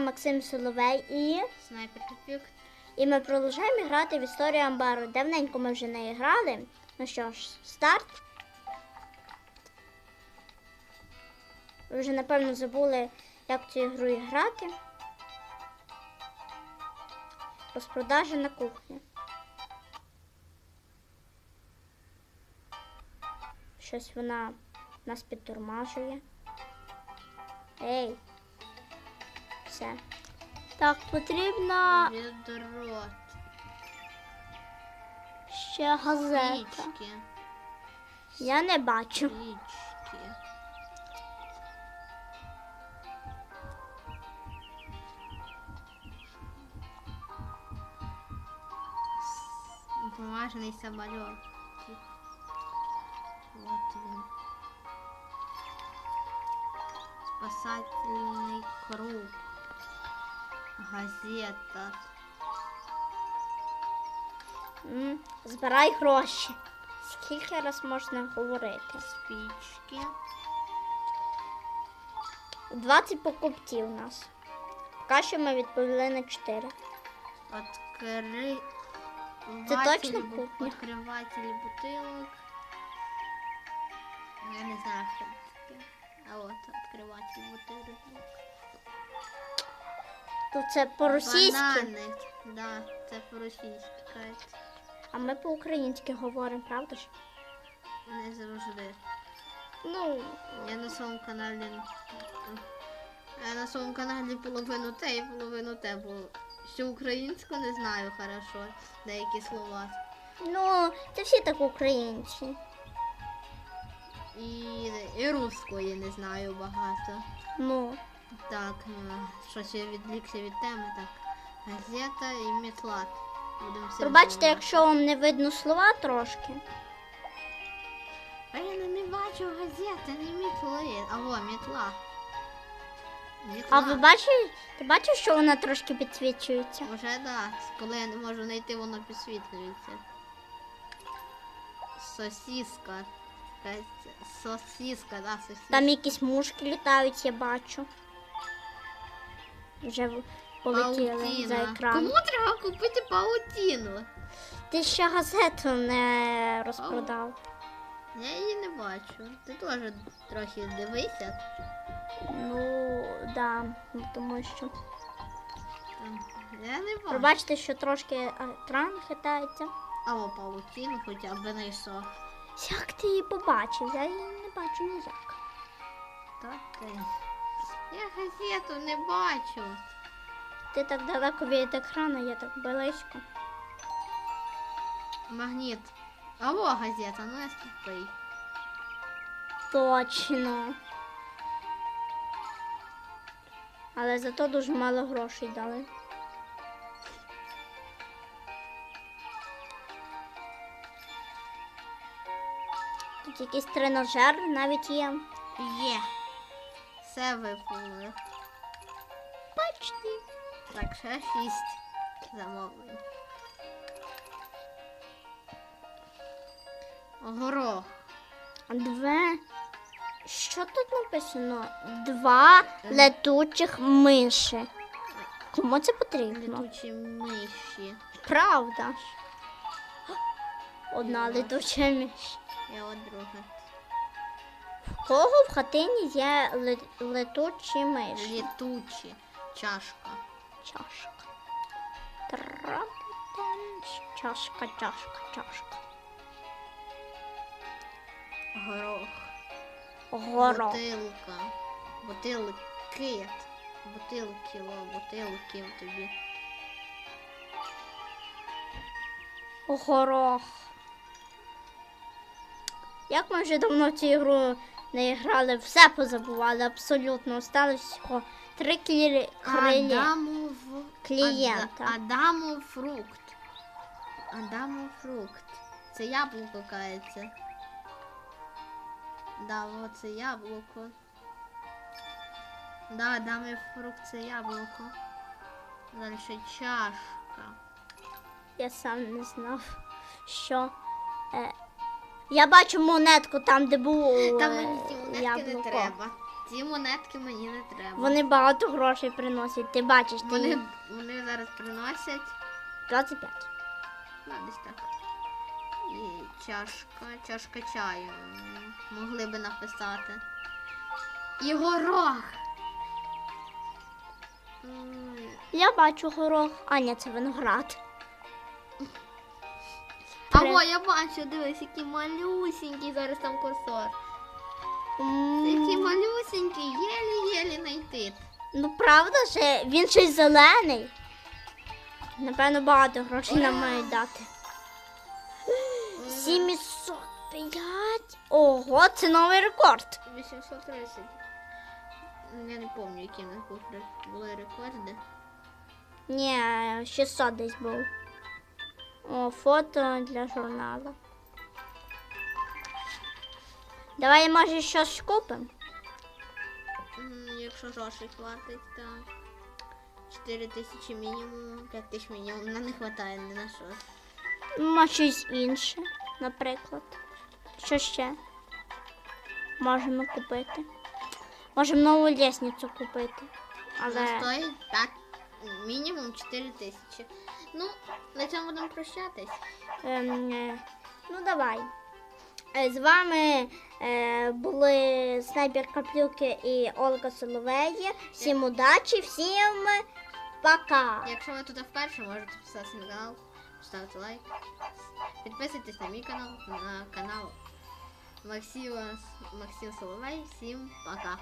Максим Соловей і, Снайпер Тупік. і ми продовжуємо грати в історію Амбару. Давненько ми вже не грали. Ну що ж, старт. Ви вже напевно забули, як цю ігру грати. Розпродажі на кухні. Щось вона нас підтормажує. Ей. Все. Так, потрібна Відрот. ще газета. Свічки. Я не бачу. Свічки. С- Бумажний самоліт. Вот він. Спасательний круг Газета. М, Збирай гроші. Скільки раз можна говорити? Спички. 20 покупців у нас. Поки що ми відповіли на 4. Откры... Це ватель точно бу- кухня? Открыватель бутылок. Я не знаю, що це таке. А от открыватель бутылок. Тут це по-російськи, Банани. Да, це по-російськи. кажуть. а ми по-українськи говоримо, правда ж? Не завжди. Ну, Я на своєму каналі. Я на своєму каналі половину те і половину те, бо всю українську не знаю хорошо. Деякі слова. ну, це всі так українці. І, і русскої не знаю багато. Ну, Так, е, щось я відвлікся від теми, так. Газета і метла. Пробачте, якщо вам не видно слова трошки. А я не, не бачу газети, не метли. Алло, метла. Метла. А ви бачите, ти бачиш, що вона трошки підсвічується? Уже да. Коли я не можу знайти, воно підсвітлюється. Сосіска. Сосіска, да, сосіска. Там якісь мушки літають, я бачу. Вже полетіли за екран. Кому треба купити паутіну? Ти ще газету не розпродав. Я її не бачу. Ти теж трохи дивися. Ну, да, тому що. Там. Я не бачу. Пробачте, що трошки екран хитається. Або паутіну хоча б знайшов. Як ти її побачив? Я її не бачу ніяк. Так ти. Я газету не бачу. Ти так далеко від екрану, я так близько. Магніт. Або газета, ну я ступий. Точно. Але зато дуже мало грошей дали. Тут якийсь тренажер навіть є. Є. Все виповнили. Бачите. Так, ще шість замовлень. Горох. Две. Що тут написано? Два летучих миші. Кому це потрібно? Летучі миші. Правда. Одна летуча миш. Я от друга. Кого в хатині є летучі миші? Летучі. Чашка. Чашка. Чашка, чашка, чашка. Горох. Горох. Бутилка. Бутилки. Бутилки, о, бутилки в тобі. Горох. Як ми вже давно цю ігру не грали, все позабували, абсолютно. Осталось всього три клі... крилі. Адамов Клієнта. Ада- Адамов фрукт. Адамов фрукт. Це яблуко кається. Да, от це яблуко. Да, Адамов фрукт це яблуко. Далі чашка. Я сам не знав, що. Е... Я бачу монетку там, де було Там мені ці монетки не треба. Ці монетки мені не треба. Вони багато грошей приносять. Ти бачиш, ти вони, вони зараз приносять 25. ну, десь так. І чашка, чашка чаю. Могли би написати. І горох. Я бачу горох. А, ні, це виноград. Або я бачу, дивись, які малюсенькі зараз там курсор. М, Такі малюсенькі, єлі-єлі знайти. Ну правда ж, він щось зелений. Напевно, багато грошей нам мають дати. 705. Ого, це новий рекорд. 830. Я не пам'ятаю, які в були були рекорди. Ні, 600 десь був. О, фото для журналу. Давай, може, щось купимо. Якщо грошей хватить, так. 4 тисячі мінімум, 5 тисяч мінімум. Нам не вистачає ні на що. Може, щось інше, наприклад. Що ще? Можемо купити. Можемо нову лісницю купити. Вона стоїть 5, мінімум 4 тисячі. Ну, на цьому будемо прощатись. ем, е, ну давай. Е, З вами е, були Снайпер Каплюки і Ольга Соловеї. Всім удачі, всім пока! Якщо ви тут вперше, можете підписатися на канал, ставити лайк. Підписуйтесь на мій канал, на канал Максима, Максим Соловей. Всім пока.